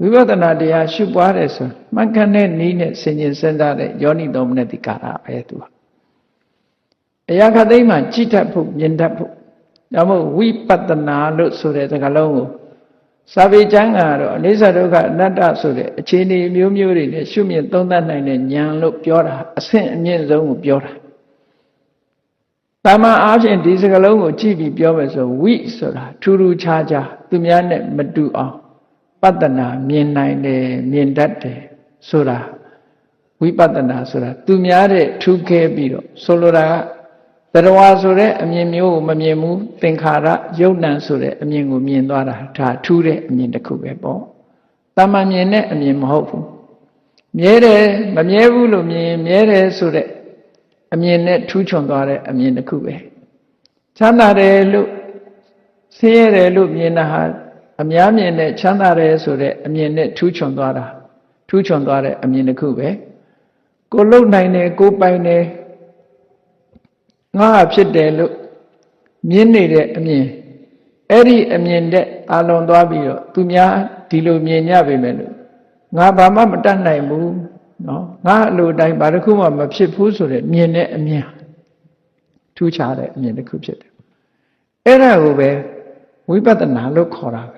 ဝိပဿနာတရားရှုပွားတယ်ဆိုမှန်ကန်တဲ့နည်းနဲ့ဆင်ញင်စဉ်းစားတဲ့ယောနိသောမနတိကာရပဲသူကအရာခသိမ်းမှာကြည်တတ်ဖို့မြင်တတ်ဖို့ဒါမို့ဝိပဿနာလို့ဆိုတဲ့စကားလုံးကိုစာပေကျမ်းကတော့အနိစ္စဒုက္ခအနတ္တဆိုတဲ့အခြေအနေမျိုးမျိုးတွေနဲ့ရှုမြင်သုံးသပ်နိုင်တဲ့ဉာဏ်လို့ပြောတာအဆင့်အမြင့်ဆုံးကိုပြောတာတာမန်အားဖြင့်ဒီစကားလုံးကိုကြည့်ပြီးပြောမယ်ဆိုဝိဆိုတာထူးထူးခြားခြားသူများနဲ့မတူအောင် ပတ္တနာမြင်နိုင်တယ်မြင်တတ်တယ်ဆိုတာဝိပဿနာဆိုတာသူများတဲ့ထူးခဲပြီးတော့ဆိုလိုတာကတရားဆိုတဲ့အမြင်မျိုးကိုမမြင်ဘူးသင်္ခါရယုတ်နံဆိုတဲ့အမြင်ကိုမြင်သွားတာဒါထူးတဲ့အမြင်တစ်ခုပဲပေါ့တာမန်မြင်တဲ့အမြင်မဟုတ်ဘူးမြဲတယ်မမြဲဘူးလို့မြင်ရင်မြဲတယ်ဆိုတဲ့အမြင်နဲ့ထူးချွန်သွားတဲ့အမြင်တစ်ခုပဲချမ်းသာတယ်လို့ဆင်းရဲတယ်လို့မြင်တာဟာ အများမြင်တဲ့ချမ်းသာတယ်ဆိုတဲ့အမြင်နဲ့ထူးချွန်သွားတာထူးချွန်သွားတဲ့အမြင်တစ်ခုပဲကိုလုံနိုင်တယ်ကိုပိုင်တယ်ငါဖြစ်တယ်လို့မြင်နေတဲ့အမြင်အဲ့ဒီအမြင်တဲ့အာလွန်သွားပြီးတော့သူများဒီလိုမြင်ကြပေမဲ့လို့ငါဘာမှမတတ်နိုင်ဘူးနော်ငါအလိုတိုင်းဘာတစ်ခုမှမဖြစ်ဘူးဆိုတဲ့မြင်တဲ့အမြင်ထူးခြားတဲ့အမြင်တစ်ခုဖြစ်တယ်အဲ့ဒါကိုပဲဝိပဿနာလို့ခေါ်တာပဲ